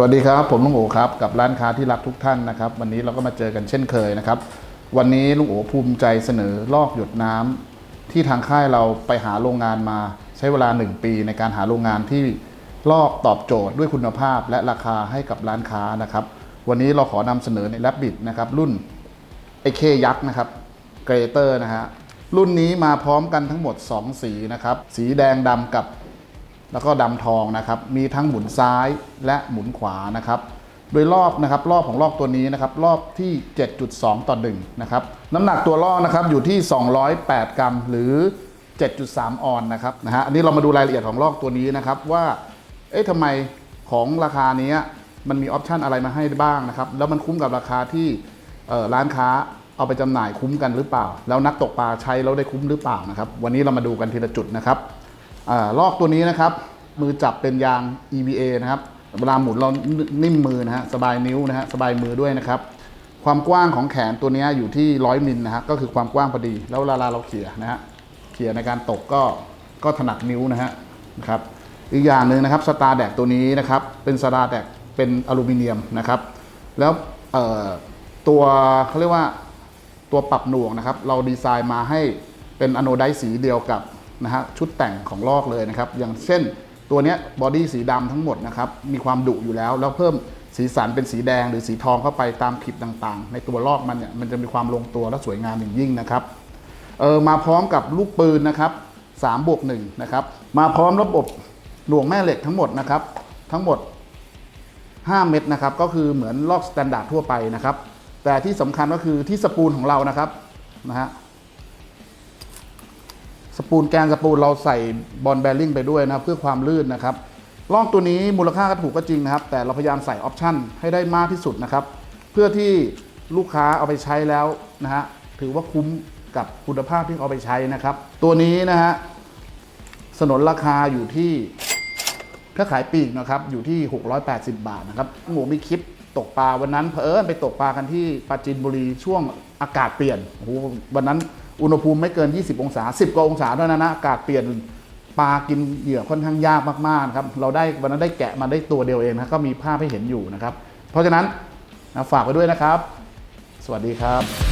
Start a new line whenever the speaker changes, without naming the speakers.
สวัสดีครับ ผมลุงโอครับกับร้านค้าที่รักทุกท่านนะครับ วันนี้เราก็มาเจอกันเช่นเคยนะครับ วันนี้ลุงโอภูมิใจเสนอลอกหยดน้ำที่ทางค่ายเราไปหาโรงงานมาใช้เวลา 1 ปีในการหาโรงงานที่ลอกตอบโจทย์ด้วยคุณภาพและราคาให้กับร้านค้านะครับ วันนี้เราขอนำเสนอในแรบบิ t นะครับรุ่นไอเคยักษ์นะครับเกรเตอร์นะฮะรุ่นนี้มาพร้อมกันทั้งหมด 2 สีนะครับสีแดงดำกับ แล้วก็ดำทองนะครับ มีทั้งหมุนซ้ายและหมุนขวานะครับ โดยรอบนะครับรอบของลอกตัวนี้นะครับรอบที่ 7.2 ต่อ1นะครับน้ำหนักตัวลอกนะครับอยู่ที่ 208 กรัม หรือ 7.3 ออนซ์นะครับนะฮะอันนี้เรามาดูรายละเอียดของลอกตัวนี้นะครับว่าเอ๊ะทำไมของราคานี้มันมีออปชันอะไรมาให้บ้างนะครับ แล้วมันคุ้มกับราคาที่ร้านค้าเอาไปจำหน่ายคุ้มกันหรือเปล่า แล้วนักตกปลาใช้แล้วได้คุ้มหรือเปล่านะครับ วันนี้เรามาดูกันทีละจุดนะครับ ลอกตัวนี้นะครับ มือจับเป็นยาง EVA นะครับ เวลาหมุนเรานิ่มมือนะฮะสบายนิ้วนะฮะสบายมือด้วยนะครับ ความกว้างของแขนตัวนี้อยู่ที่ร้อยมิลนะฮะก็คือความกว้างพอดี แล้วเวลาเราเขี่ยนะฮะเขี่ยในการตกก็ก็ถนัดนิ้วนะฮะนะครับอีกอย่างหนึ่งนะครับสตาร์แดกตัวนี้นะครับ เป็นสตาร์แดกเป็นอลูมิเนียมนะครับ แล้วตัวเขาเรียกว่าตัวปรับหน่วงนะครับ เราดีไซน์มาให้เป็นอโนไดซ์สีเดียวกับ นะฮะชุดแต่งของลอกเลยนะครับ อย่างเช่นตัวเนี้ยบอดี้สีดำทั้งหมดนะครับมีความดุอยู่แล้ว แล้วเพิ่มสีสันเป็นสีแดงหรือสีทองเข้าไปตามคลิปต่างๆ ในตัวลอกมันเนี่ยมันจะมีความลงตัวและสวยงามอย่างยิ่งนะครับเออมาพร้อมกับลูกปืนนะครับ3บวก1นะครับมาพร้อมระบบหน่วงแม่เหล็กทั้งหมดนะครับ ทั้งหมด 5 เม็ดนะครับ ก็คือเหมือนลอกสแตนดาร์ดทั่วไปนะครับ แต่ที่สำคัญก็คือที่สปูลของเรานะครับนะฮะ สปูลแกนสปูลเราใส่บอลแบริ่งไปด้วยนะเพื่อความลื่นนะครับล่อกตัวนี้มูลค่าก็ถูกก็จริงนะครับ แต่เราพยายามใส่ออปชั่นให้ได้มากที่สุดนะครับ เพื่อที่ลูกค้าเอาไปใช้แล้วนะฮะถือว่าคุ้มกับคุณภาพที่เอาไปใช้นะครับ ตัวนี้นะฮะสนนราคาอยู่ที่ถ้าขายปีกนะครับอยู่ที่ 680 บาทนะครับหมูมีคลิปตกปลาวันนั้นเผอิญไปตกปลากันที่ปราจีนบุรีช่วงอากาศเปลี่ยนโอ้โหวันนั้น อุณหภูมิไม่เกิน 20 องศา 10 กว่าองศาเท่านั้นนะอากาศเปลี่ยนปลากินเหยื่อค่อนข้างยากมากๆครับเราได้วันนั้นได้แกะมาได้ตัวเดียวเองนะก็มีภาพให้เห็นอยู่นะครับ เพราะฉะนั้นฝากไว้ด้วยนะครับ สวัสดีครับ